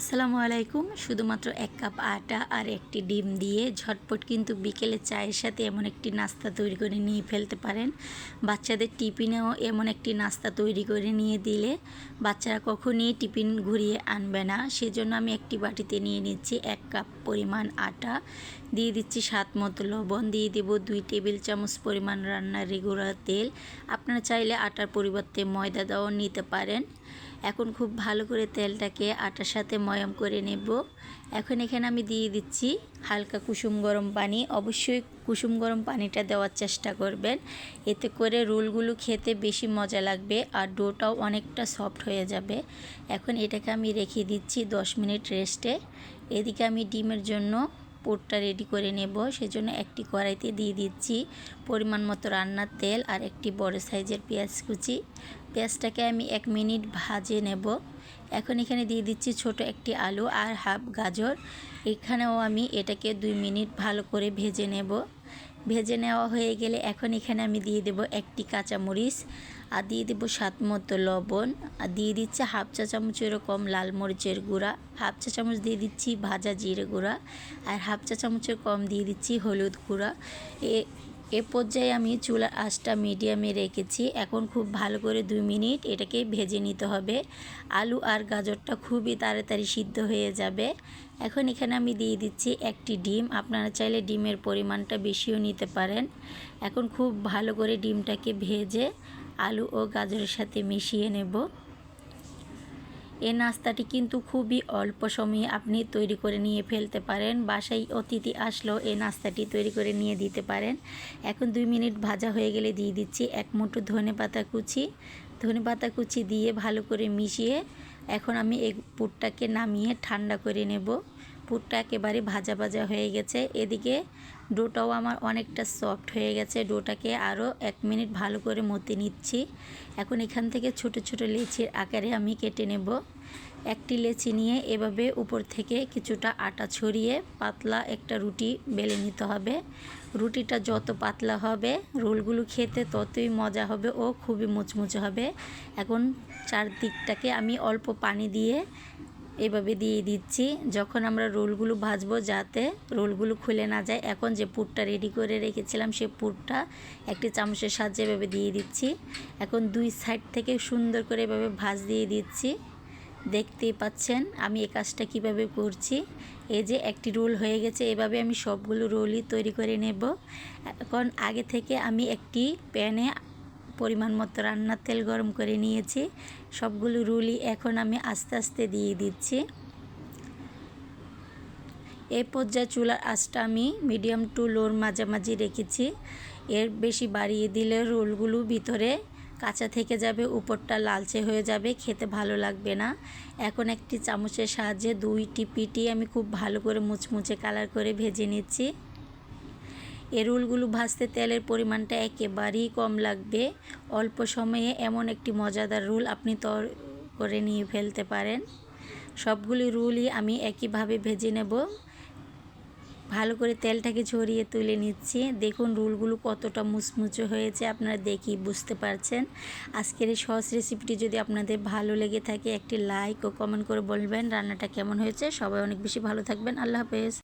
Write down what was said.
আসসালামু আলাইকুম। শুধুমাত্র এক কাপ আটা আর একটি ডিম দিয়ে ঝটপট কিন্তু বিকেলে চায়ের সাথে এমন একটি নাস্তা তৈরি করে নিয়ে ফেলতে পারেন। বাচ্চাদের টিফিনেও এমন একটি নাস্তা তৈরি করে নিয়ে দিলে বাচ্চারা কখনই টিফিন ঘুরিয়ে আনবে না। সেজন্য আমি একটি বাটিতে নিয়ে নিচ্ছি এক কাপ পরিমাণ আটা, দিয়ে দিচ্ছি স্বাদ মতো লবণ, দিয়ে দেব দুই টেবিল চামচ পরিমাণ রান্নার রেগুলার তেল। আপনারা চাইলে আটার পরিবর্তে ময়দা দাও নিতে পারেন। এখন খুব ভালো করে তেলটাকে আটার সাথে ময়ম করে নেব। এখন এখানে আমি দিয়ে দিচ্ছি হালকা কুসুম গরম পানি। অবশ্যই কুসুম গরম পানিটা দেওয়ার চেষ্টা করবেন। এতে করে রোলগুলো খেতে বেশি মজা লাগবে আর ডোটাও অনেকটা সফট হয়ে যাবে। এখন এটাকে আমি রেখে দিচ্ছি দশ মিনিট রেস্টে। এদিকে আমি ডিমের জন্য পোটটা রেডি করে নেব। সেজন্য একটি কড়াইতে দিয়ে দিচ্ছি পরিমাণ মতো রান্নার তেল আর একটি বড় সাইজের পেঁয়াজ কুচি। পেঁয়াজটাকে আমি এক মিনিট ভাজে নেব। এখন এখানে দিয়ে দিচ্ছি ছোট একটি আলু আর হাফ গাজর। এখানেও আমি এটাকে দুই মিনিট ভালো করে ভেজে নেব। ভেজে নেওয়া হয়ে গেলে এখন এখানে আমি দিয়ে দেব একটি কাঁচামরিচ, আর দিয়ে দেবো স্বাদ মতো লবণ, আর দিয়ে দিচ্ছে হাফ চা চামচ এরকম লাল মরিচের গুঁড়া, হাফ চা চামচ দিয়ে দিচ্ছি ভাজা জিরে গুঁড়া, আর হাফ চা চামচের কম দিয়ে দিচ্ছি হলুদ গুঁড়া। এ এ পর্যায়ে আমি চুলার আঁচটা মিডিয়ামে রেখেছি। এখন খুব ভালো করে দুই মিনিট এটাকে ভেজে নিতে হবে। আলু আর গাজরটা খুবই তাড়াতাড়ি সিদ্ধ হয়ে যাবে। এখন এখানে আমি দিয়ে দিচ্ছি একটি ডিম। আপনারা চাইলে ডিমের পরিমাণটা বেশিও নিতে পারেন। এখন খুব ভালো করে ডিমটাকে ভেজে আলু ও গাজরের সাথে মিশিয়ে নেব। এই নাস্তাটি কিন্তু খুবই অল্প সময়ে আপনি তৈরি করে নিয়ে ফেলতে পারেন। বাসায় অতিথি আসলেও এই নাস্তাটি তৈরি করে নিয়ে দিতে পারেন। এখন দুই মিনিট ভাজা হয়ে গেলে দিয়ে দিচ্ছি এক মুঠো ধনে পাতা কুচি। ধনে পাতা কুচি দিয়ে ভালো করে মিশিয়ে এখন আমি এই পুরটাকে নামিয়ে ঠান্ডা করে নেব। পুরটা একেবারে ভাজা ভাজা হয়ে গেছে। এদিকে ডোটাও আমার অনেকটা সফট হয়ে গেছে। ডোটাকে আরও এক মিনিট ভালো করে মতে নিচ্ছি। এখন এখান থেকে ছোট ছোট লেচির আকারে আমি কেটে নেব। একটি লেচি নিয়ে এভাবে উপর থেকে কিছুটা আটা ছড়িয়ে পাতলা একটা রুটি বেলে নিতে হবে। রুটিটা যত পাতলা হবে, রোলগুলো খেতে ততই মজা হবে ও খুবই মুচমুচে হবে। এখন চারদিকটাকে আমি অল্প পানি দিয়ে এভাবে দিয়ে দিচ্ছি। যখন আমরা রোলগুলো ভাজবো যাতে রোলগুলো খুলে না যায়, এখন যে পুরটা রেডি করে রেখেছিলাম সে পুরটা একটি চামচের সাহায্যে এভাবে দিয়ে দিচ্ছি। এখন দুই সাইড থেকে সুন্দর করে এভাবে ভাজ দিয়ে দিচ্ছি। দেখতেই পাচ্ছেন আমি এই কাজটা কীভাবে করছি। এই যে একটি রোল হয়ে গেছে, এভাবে আমি সবগুলো রোলই তৈরি করে নেব। এখন আগে থেকে আমি একটি প্যানে পরিমাণ মতো রান্নার তেল গরম করে নিয়েছি। সবগুলো রুলি এখন আমি আস্তে আস্তে দিয়ে দিচ্ছি। এই পর্যায়ে চুলার আঁচটা আমি মিডিয়াম টু লোর মাঝামাঝি রেখেছি। এর বেশি বাড়িয়ে দিলে রোলগুলো ভিতরে কাঁচা থেকে যাবে, উপরটা লালচে হয়ে যাবে, খেতে ভালো লাগবে না। এখন একটি চামচের সাহায্যে দুইটি পিটি আমি খুব ভালো করে মুচমুচে কালার করে ভেজে নিচ্ছি। এ রোলগুলো ভাজতে তেলের পরিমাণটা একেবারেই কম লাগবে। অল্প সময়ে এমন একটি মজাদার রোল আপনি তর করে নিয়ে ফেলতে পারেন। সবগুলি রোলই আমি একইভাবে ভেজে নেব। ভালো করে তেলটাকে ছড়িয়ে তুলে নিচ্ছি। দেখুন রোলগুলো কতটা মুচমুচে হয়েছে, আপনারা দেখি বুঝতে পারছেন। আজকের এই সহজ রেসিপিটি যদি আপনাদের ভালো লেগে থাকে, একটি লাইক ও কমেন্ট করে বলবেন রান্নাটা কেমন হয়েছে। সবাই অনেক বেশি ভালো থাকবেন। আল্লাহ হাফেজ।